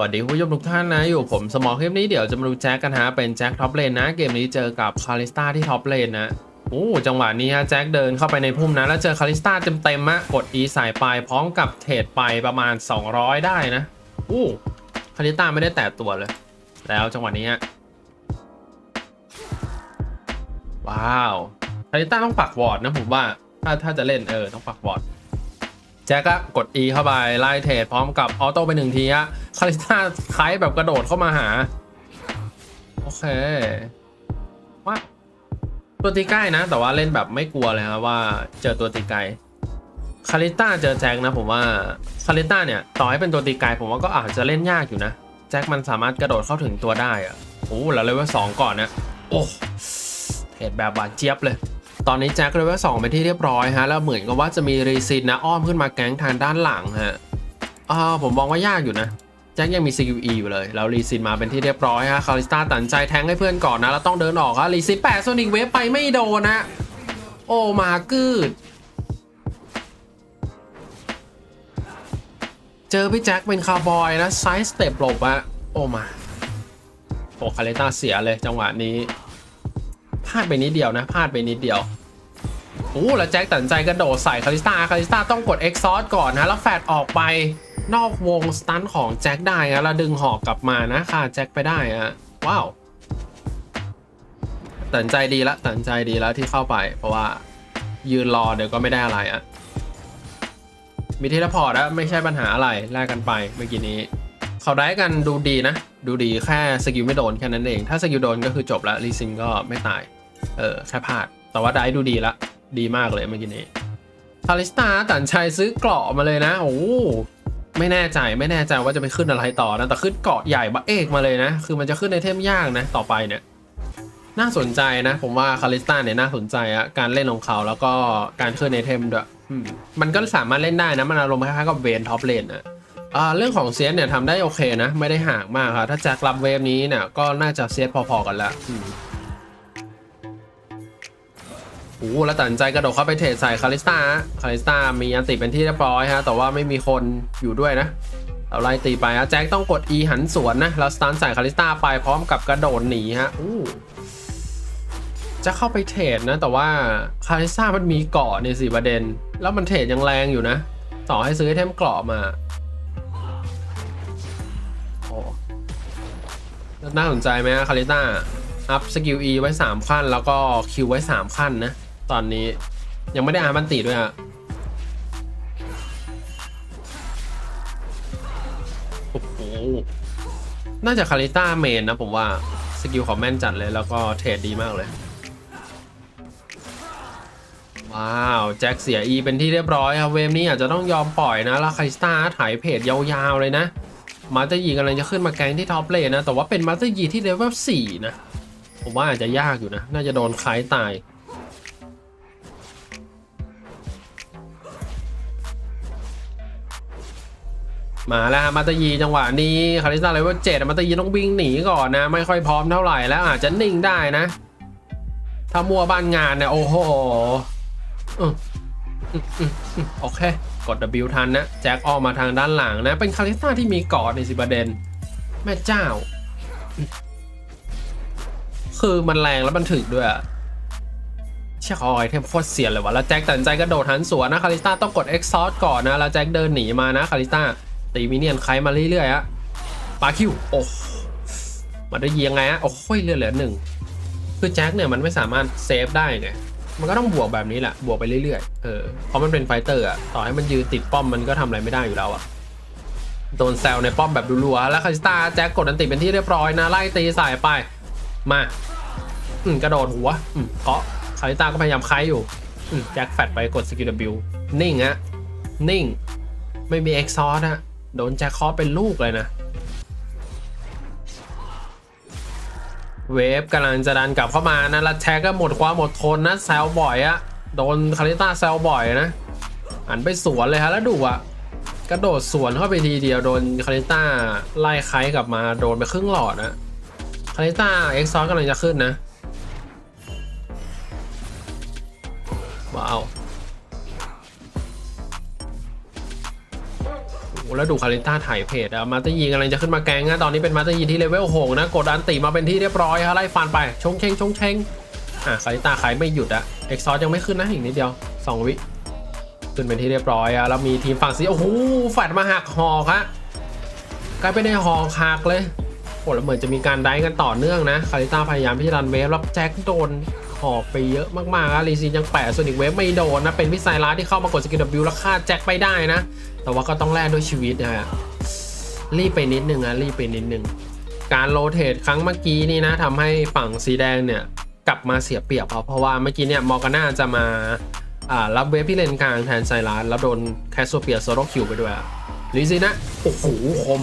วัสดีคุณผู้ชมทุกท่านนะ อยู่ผมสมอลคลิปนี้เดี๋ยวจะมาดูแจ็คกันฮะ เป็นแจ็คท็อปเลนนะ เกมนี้เจอกับคาริสตาที่ท็อปเลนนะโอ้จังหวะนี้ฮะแจ็คเดินเข้าไปในพุ่มนะ แล้วเจอคาริสตาเต็มๆอะกด E สายไปพร้อมกับเทรดไปประมาณ 200 ได้นะโอ้คาริสตาไม่ได้แตะตัวเลย แล้วจังหวะนี้ฮะว้าวคาริสตาต้องปักวอร์ดนะผมว่าถ้าถ้าจะเล่นเออต้องปักวอร์ด แจ็คก็กด E เข้าไปไล่เทรดพร้อมกับออโต้ไปหนึ่งทีอะคาริสตาคล้ายแบบกระโดดเข้ามาหา โอเคว่าตัวตีใกล้นะ แต่ว่าเล่นแบบไม่กลัวเลยครับว่าเจอตัวตีไกลคาริต้าเจอแจ็คนะผมว่าคาริต้าเนี่ยต่อให้เป็นตัวตีไกลผมว่าก็อาจจะเล่นยากอยู่นะ แจ็คมันสามารถกระโดดเข้าถึงตัวได้อะโอ้แล้วเลเวลสองก่อนนะโอ้เทรดแบบบาดเจี๊ยบเลย ตอนนี้แจ็คเลเวลสองเป็นที่เรียบร้อยฮะแล้วเหมือนกับว่าจะมีรีซินนะอ้อมขึ้นมาแก๊งทางด้านหลังฮะอ่าผมมองว่ายากอยู่นะแจ็คยังมี CQE อยู่เลย แล้วรีซินมาเป็นที่เรียบร้อยฮะ คาริสตาตัดใจแทงให้เพื่อนก่อนนะ แล้วต้องเดินออกฮะ รีซินแปะโซนิกเวฟไปไม่โดนนะ โอ้มากืดเจอพี่แจ็คเป็นคาร์บอยนะ ไซส์สเต็ปหลบอะโอ้มาโอ้คาริสตาเสียเลยจังหวะนี้ พลาดไปนิดเดียวนะ พลาดไปนิดเดียว โอ้แล้วแจ็คตัดสินใจกระโดดใส่คาริสตาคาริสตาต้องกด Exhaust ก่อนนะ แล้วแฟดออกไปนอกวงสตันของแจ็คได้นะแล้วดึงหอกกลับมานะค่ะแจ็คไปได้อะว้าวตัดสินใจดีละตัดสินใจดีแล้วที่เข้าไป เพราะว่ายืนรอเดี๋ยวก็ไม่ได้อะไรอะมีเทเลพอร์ตอะไม่ใช่ปัญหาอะไรแลกกันไปเมื่อกี้นี้เขาได้กันดูดีนะ ดูดีแค่สกิลไม่โดนแค่นั้นเอง ถ้าสกิลโดนก็คือจบละรีซิงก็ไม่ตาย เออแค่พลาด แต่ว่าได้ดูดีละ ดีมากเลยเมื่อกี้นี้คาริสตาตันชัยซื้อเกราะมาเลยนะ โอ้ไม่แน่ใจไม่แน่ใจว่าจะไปขึ้นอะไรต่อนะ แต่ขึ้นเกาะใหญ่บะเอกมาเลยนะ คือมันจะขึ้นในเทมยากนะ ต่อไปเนี่ย น่าสนใจนะ ผมว่าคาริสตาเนี่ยน่าสนใจอะการเล่นของเขาแล้วก็การขึ้นในเทมด้วยมันก็สามารถเล่นได้นะ มันอารมณ์คล้ายๆกับเวนท็อปเลนอะเรื่องของเซียสเนี่ยทำได้โอเคนะ ไม่ได้ห่างมากครับถ้าแจ็ครับเวฟนี้เนี่ยก็น่าจะเซียสพอๆกันแล้ว โอ้แล้วตัดสินใจกระโดดเข้าไปเทรดใส่คาริสตาคาริสตามีอันติเป็นที่เรียบร้อยฮะ แต่ว่าไม่มีคนอยู่ด้วยนะ เอาไล่ตีไปฮะ แจ็คต้องกด E หันสวนนะ แล้วสตาร์ทใส่คาริสตาไปพร้อมกับกระโดดหนีฮะอู้จะเข้าไปเทรดนะ แต่ว่าคาริสตามันมีเกาะในสี่ประเด็น แล้วมันเทรดยังแรงอยู่นะ ต่อให้ซื้อไอเทมเกราะมาโอ้น่าสนใจไหมคาริสตาอัพสกิล E ไว้ 3 ขั้น แล้วก็คิวไว้ 3 ขั้นนะ ตอนนี้ยังไม่ได้อาร์มันติด้วยอะโอ้โห น่าจะคาริต้าเมนนะผมว่า สกิลของแม่นจัดเลยแล้วก็เทรดดีมากเลย ว้าว แจ็คเสีย E เป็นที่เรียบร้อยครับ เวฟนี้อาจจะต้องยอมปล่อยนะ แล้วคาริสตาถ่ายเพจยาวๆเลยนะ มาเตอร์ยีกำลังจะขึ้นมาแกงที่ท็อปเลนนะ แต่ว่าเป็นมาเตอร์ยีที่เลเวล4นะ ผมว่าอาจจะยากอยู่นะ น่าจะโดนคล้ายตาย มาแล้วฮะมาตายีจังหวะนี้คาริสตาเลเวล7มาตายีต้องวิ่งหนีก่อนนะ ไม่ค่อยพร้อมเท่าไหร่แล้วอาจจะนิ่งได้นะ ถ้ามัวบ้านงานเนี่ยโอ้โหโอเค กด W ทันนะ แจ็คออกมาทางด้านหลังนะ เป็นคาริสตาที่มีกาะในสิประเด็น แม่เจ้า คือมันแรงแล้วมันถึกด้วยเชี่ยคอยเทมโคตรเสียเลยวะแล้วแจ็คตัดใจกระโดดหันสวนนะคาริสตาต้องกด Exhaust ก่อนนะ แล้วแจ็คเดินหนีมานะคาริสตา ตีมิเนียนไคมาเรื่อยๆอะปาคิวโอ้มันได้ยิงยังไงอะโอ้ยเหลือเหลือหนึ่งคือแจ็คเนี่ยมันไม่สามารถเซฟได้ไงมันก็ต้องบวกแบบนี้แหละบวกไปเรื่อยๆเออเพราะมันเป็นไฟเตอร์อะต่อให้มันยืนติดป้อมมันก็ทำอะไรไม่ได้อยู่แล้วอะโดนแซลในป้อมแบบรัวๆแล้วคาริสตาแจ็คกดอันติเป็นที่เรียบร้อยนะไล่ตีใส่ไปมาอืมกระโดดหัวอืมเคาะคาริสตาก็พยายามไคอยู่อืมแจ็คแฟดไปกดสกิลบินิ่งฮะนิ่ง ไม่มีเอ็กซอร์ฮะ โดนแจ็คเคาะเป็นลูกเลยนะ เวฟกำลังจะดันกลับเข้ามานะแล้วแท็กก็หมดความอดทนนะแซลบ่อยอะโดนคาริต้าแซลบ่อยนะหันไปสวนเลยฮะแล้วดูอะกระโดดสวนเข้าไปทีเดียวโดนคาริต้าไล่ไคกลับมาโดนไปครึ่งหลอดนะคาริต้าเอ็กซอร์กำลังจะขึ้นนะว้าว แล้วดูคาริต้าถ่ายเพจอะมาตอร์ยีกำลังจะขึ้นมาแกงนะตอนนี้เป็นมาตอร์ยีที่เลเวลหกนะกดอันติมาเป็นที่เรียบร้อยฮะไล่ฟันไปชงเชงชงเชงอะคาริต้าขายไม่หยุดอะเอ็กซอร์ยังไม่ขึ้นนะอีกนิดเดียวสองวิขึ้นเป็นที่เรียบร้อยอะแล้วมีทีมฝั่งซีโอ้โหแฟดมาหักหอกฮะกลายเป็นในหอกหักเลยโอ้แล้วเหมือนจะมีการได้กันต่อเนื่องนะคาริต้าพยายามที่จะรันเวฟแล้วแจ็คโดน หอกไปเยอะมากๆอะลีซีนยังแปะส่วนอีกเวฟไม่โดนนะ เป็นพิสัยร้ายที่เข้ามากดสกิลวิวแล้วฆ่าแจ็คไปได้นะ แต่ว่าก็ต้องแลกด้วยชีวิตนะฮะรีบไปนิดนึงนะรีบไปนิดนึง การโรเตทครั้งเมื่อกี้นี่นะทำให้ฝั่งสีแดงเนี่ยกลับมาเสียเปรียบเขาเพราะว่าเมื่อกี้เนี่ยมอร์กาน่าจะมาอ่ารับเวฟที่เลนกลางแทนไซรัสแล้วโดนแคสโซเปียโซโลคิวไปด้วยลิซินะโอ้โหคม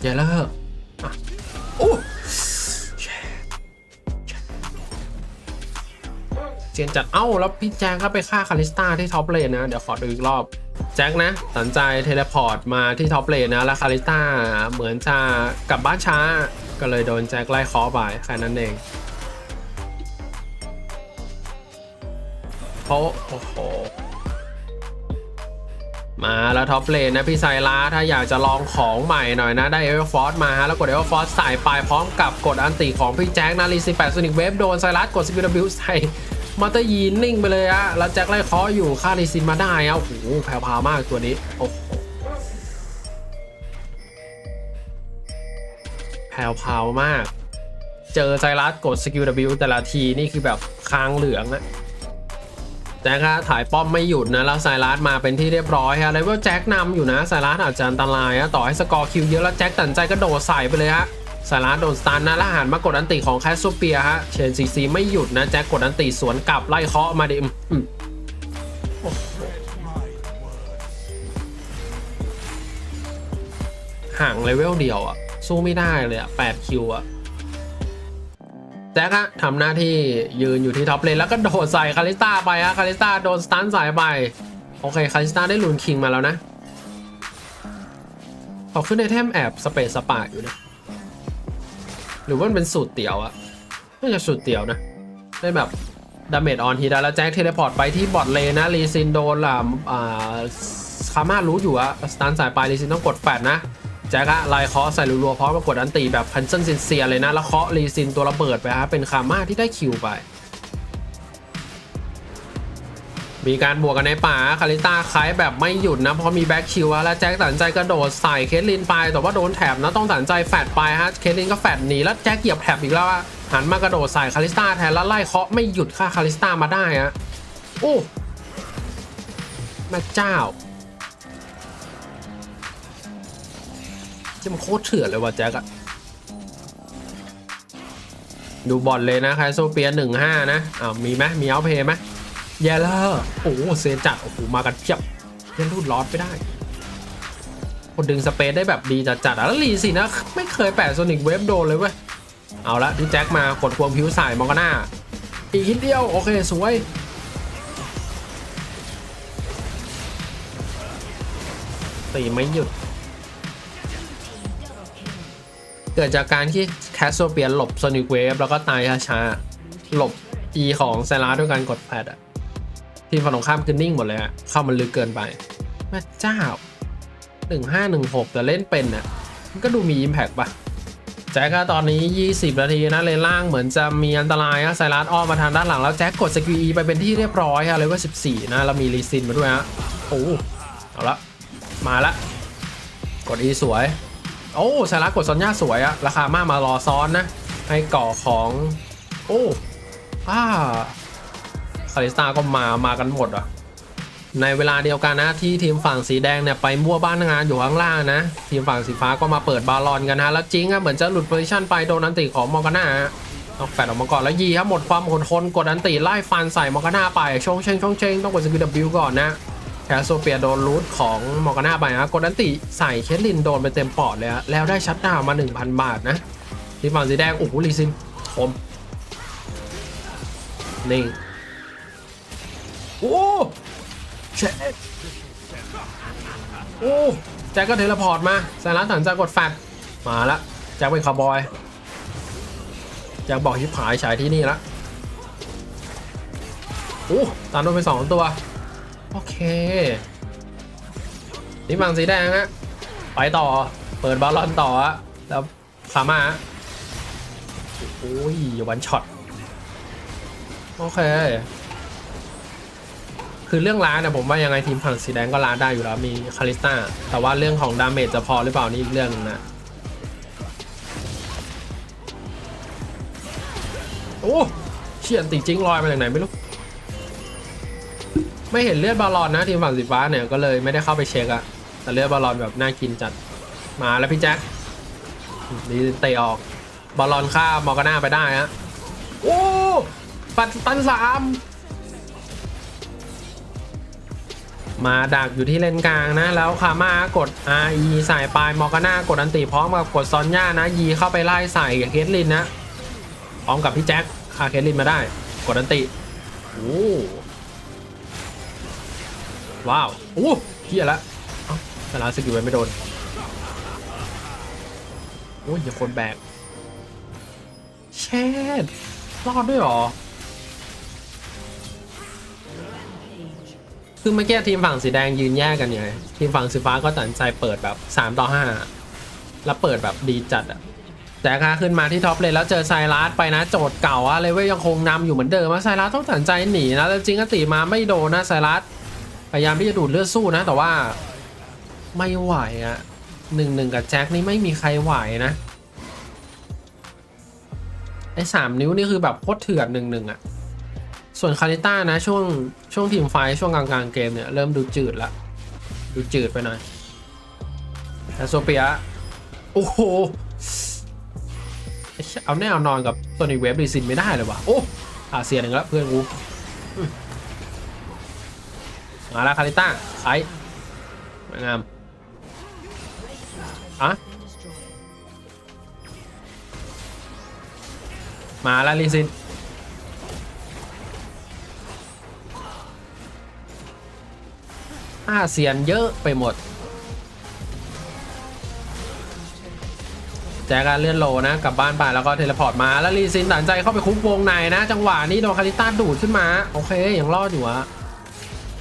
ใหญ่แล้วเหอะอะโอ้ เจียนจัด เอ้า แล้วพี่แจ็คก็ไปฆ่าคาริสตาที่ท็อปเลนนะ เดี๋ยวขอดูอีกรอบ แจ็คนะตัดสินใจเทเลพอร์ตมาที่ท็อปเลนนะ แล้วคาริสตาเหมือนจะกลับบ้านช้า ก็เลยโดนแจ็คไล่คอไปแค่นั้นเองเพราะโอ้โห มาแล้วท็อปเลนนะพี่ไซลาถ้าอยากจะลองของใหม่หน่อยนะ ได้เอเวอร์ฟอร์สมาฮะแล้วกดเอเวอร์ฟอร์สใส่ไปพร้อมกับกดอันติของพี่แจ็คนะรีซีแปดซูนิกเวฟโดนไซรัสกดสกิลบิวใส่ มาเตยีนิ่งไปเลยอะแล้วแจ็คไล่เคออยู่ค่ารีซินมาได้อะโอ้โหแผ่วพาวมากตัวนี้โอ้โหแผ่วพาวมาก เจอไซรัสกดสกิลบิวแต่ละทีนี่คือแบบค้างเหลืองอะแจ็คฮะถ่ายป้อมไม่หยุดนะ แล้วไซรัสมาเป็นที่เรียบร้อยฮะเลเวลแจ็คนำอยู่นะไซรัสอาจจะอันตรายฮะต่อให้สกอร์คิวเยอะแล้วแจ็คตัดใจก็โดดใส่ไปเลยฮะ ไซรัสโดนสตันนะแล้วหันมากดอันติของแคสโซเปียฮะ เชนซีซีไม่หยุดนะ แจ็คกดอันติสวนกลับไล่เคาะมาดิมห่างเลเวลเดียวอะสู้ไม่ได้เลยอะ8คิวอะแจ็คฮะทำหน้าที่ยืนอยู่ที่ท็อปเลนแล้วก็โดดใส่คาริสตาไปฮะคาริสตาโดนสตันใส่ไป โอเคคาริสตาได้ลูนคิงมาแล้วนะเขาขึ้นในเทมแอบสเปซสปาอยู่นะ หรือว่ามันเป็นสูตรเตี๋ยวอะน่าจะสูตรเตี๋ยวนะได้แบบดาเมจออนฮีด้แล้วแจ็คเทเลพอร์ตไปที่บอทเลนนะรีซินโดนล่ะอ่าคาม่ารู้อยู่อะสตันสายไปรีซินต้องกดแฟดนะแจ็คอะไล่เคาะใส่รัวๆพร้อมกับกดอันตีแบบพันเซนเซียเลยนะ แล้วเคาะรีซินตัวระเบิดไปฮะเป็นคาม่าที่ได้คิวไป มีการบวกกันในป่าคาริต้าคล้ายแบบไม่หยุดนะ เพราะมีแบ็คคิวอะแล้วแจ็คตัดใจกระโดดใส่เคทลินไป แต่ว่าโดนแถบนะต้องตัดใจแฟดไปฮะ เคทลินก็แฟดหนีแล้วแจ็คเหยียบแถบอีกแล้วอะหันมากระโดดใส่คาริสตาแทนแล้วไล่เคาะไม่หยุดฆ่าคาริสตามาได้ฮะโอ้แม่เจ้าจะมันโคตรเถื่อนเลยว่ะแจ็คอะดูบอลเลยนะไคโซเปียหนึ่งห้านะอ้าวมีไหมมีเอาเพย์ไหม แย่แล้วโอ้โหเซจัดโอ้โหมากันเพียบเล่นรูดลอดไปได้คนดึงสเปซได้แบบดีจัดๆอะแล้วลีสินะ ไม่เคยแปะโซนิกเวฟโดนเลยเว้ย เอาละที่แจ็คมากดควงผิวสายมองกันหน้า อีกนิดเดียว โอเค สวย ตีไม่หยุด เกิดจากการที่แคสโซเปียนหลบโซนิกเวฟแล้วก็ตายช้าๆหลบ E ของไซรัสด้วยการกดแพดอะ ทีมฝั่งตรงข้ามคือนิ่งหมดเลยอะเข้ามันลึกเกินไปแม่เจ้า1516แต่เล่นเป็นอะมันก็ดูมี Impact ปะแจ็คก็ตอนนี้ 20 นาทีนะเลนล่างเหมือนจะมีอันตรายอะไซรัสอ้อมมาทางด้านหลังแล้วแจ็คกดสกิล E ไปเป็นที่เรียบร้อยอะเลยว่า 14 นะเรามีรีซินมาด้วยฮะโอ้เอาละมาละกด E สวย โอ้ไซรัสกดซอนย่าสวยอะราคามากมารอซ้อนนะให้ก่อของ โอ้อ่าาริสตาก็มามากันหมดอะในเวลาเดียวกันนะที่ทีมฝั่งสีแดงเนี่ยไปมั่วบ้านงานอยู่ข้างล่างนะ ทีมฝั่งสีฟ้าก็มาเปิดบาลอนกันนะแล้วจริงอะเหมือนจะหลุดโพซิชันไปโดนอันติของมอร์กาน่าต้องแฟดออกมาก่อนแล้วยีครับหมดความอดทนกดอันติไล่ฟันใส่มอร์กาน่าไปชงเชงชงเชงต้องกดสกิลบิวก่อนนะแคสโซเปียโดนรูทของมอร์กาน่าไปนะกดอันติใส่เคทลินโดนไปเต็มปอดเลยฮะแล้วได้ชัดดาวน์มา 1,000 บาทนะทีมฝั่งสีแดงโอ้โหลีซินคมนี่ โอ้แจ็คก็เทเลพอร์ตมาสารัสถันจะกดแฟดมาละแจ็คเป็นคาวบอยแจ็คบอกชิบหายฉายที่นี่ละโอ้ตามโดนไปสองตัว โอเคนี่ฝั่งสีแดงฮะไปต่อเปิดบอลลอนต่ออะแล้วขามาโอ้ยวันช็อต โอเค คือเรื่องล้าเนี่ยผมว่ายังไงทีมฝั่งสีแดงก็ล้าได้อยู่แล้วมีคาริสตาแต่ว่าเรื่องของดาเมจจะพอหรือเปล่านี่อีกเรื่องนึงนะโอ้เชี่ยนติจริงลอยมาจากไหนไม่รู้ไม่เห็นเลือดบอลลอนนะทีมฝั่งสีฟ้าเนี่ยก็เลยไม่ได้เข้าไปเช็คอะแต่เลือดบอลลอนแบบน่ากินจัดมาแล้วพี่แจ็คดีเตะออกบอลลอนฆ่ามอร์กาน่าไปได้ฮะโอ้ปัดตันสาม มาดักอยู่ที่เลนกลางนะ แล้วคามากด RE ใส่ปลายมอร์กาน่ากดอันติพร้อมกับกดซอนย่านะยีเข้าไปไล่ใส่เคทลินนะพร้อมกับพี่แจ็คคาเคทลินมาได้ กดอันติโอ้ว้าวโอ้เฮียละสาราสกิลไว้ไม่โดนโอ้ยอย่าคนแบกเชดรอดด้วยหรอ คือเมื่อกี้ทีมฝั่งสีแดงยืนแยกกันไงทีมฝั่งสีฟ้าก็ตัดสินใจเปิดแบบ3ต่อ5แล้วเปิดแบบดีจัดอะแจ็คฮะขึ้นมาที่ท็อปเลยแล้วเจอไซรัสไปนะโจทย์เก่าอะเลเวลยังคงนำอยู่เหมือนเดิมอะไซรัสต้องตัดสินใจหนีนะแต่จริงๆอติมาไม่โดนนะไซรัสพยายามที่จะดูดเลือดสู้นะ แต่ว่าไม่ไหวอะหนึ่งหนึ่งกับแจ็คนี่ไม่มีใครไหวนะไอ้สามนิ้วนี่คือแบบโคตรเถื่อนหนึ่งหนึ่งอะ ส่วนคาริต้านะช่วงช่วงทีมไฟช่วงกลางๆเกมเนี่ย เริ่มดูจืดละ ดูจืดไปหน่อยแต่โซเปีย โอ้โห เอาแน่เอานอนกับตัวในเว็บรีซินไม่ได้เลยว่ะ โอ้อาเซียนหนึ่งแล้วเพื่อนกู มาแล้วคาริต้าไซงามอะมาแล้วรีซิน อาเซียนเยอะไปหมด แจการเลื่อนโลนะกลับบ้านไปแล้วก็เทเลพอร์ตมาแล้วรีซินตัดสินใจเข้าไปคุกวงในนะ จังหวะนี้โดนคาริต้าดูดขึ้นมา โอเคยังรอดอยู่อะ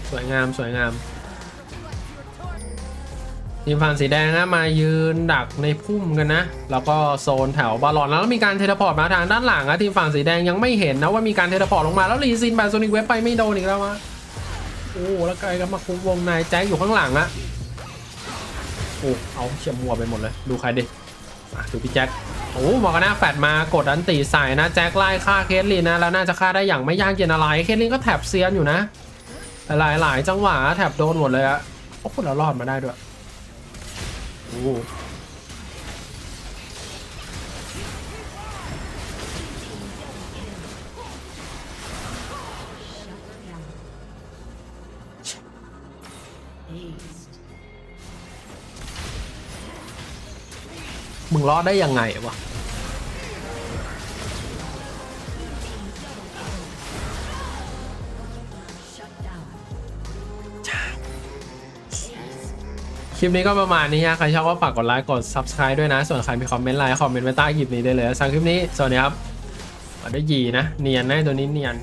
สวยงามสวยงามทีมฝั่งสีแดงนะมายืนดักในพุ่มกันนะ แล้วก็โซนแถวบอลลอนแล้วมีการเทเลพอร์ตมาทางด้านหลังอะทีมฝั่งสีแดงยังไม่เห็นนะว่ามีการเทเลพอร์ตลงมาแล้วรีซินแบนโซนิกเว็บไปไม่โดนอีกแล้ววะ โอ้แล้วไกลก็มาคุกวงในแจ็คอยู่ข้างหลังอะโอ้เอาเฉียบมัวไปหมดเลย ดูใครดิอะดูพี่แจ็คโอ้มอร์กาน่าแฟดมากดอันตีใส่นะแจ็คไล่ฆ่าเคทลินนะแล้วน่าจะฆ่าได้อย่างไม่ยากเย็นอะไรเคทลินก็แถบเซียนอยู่นะหลายหลายจังหวะแถบโดนหมดเลยอะโอ้คนเรารอดมาได้ด้วยโอ้ มึงรอดได้ยังไงวะคลิปนี้ก็ประมาณนี้ฮะ ใครชอบก็ฝากกดไลค์กด subscribe ด้วยนะ ส่วนใครมีคอมเมนต์อะไรคอมเมนต์ไว้ใต้คลิปนี้ได้เลยสำหรับคลิปนี้ สวัสดีครับมาด้วยยีนะ เนียนนะตัวนี้เนียน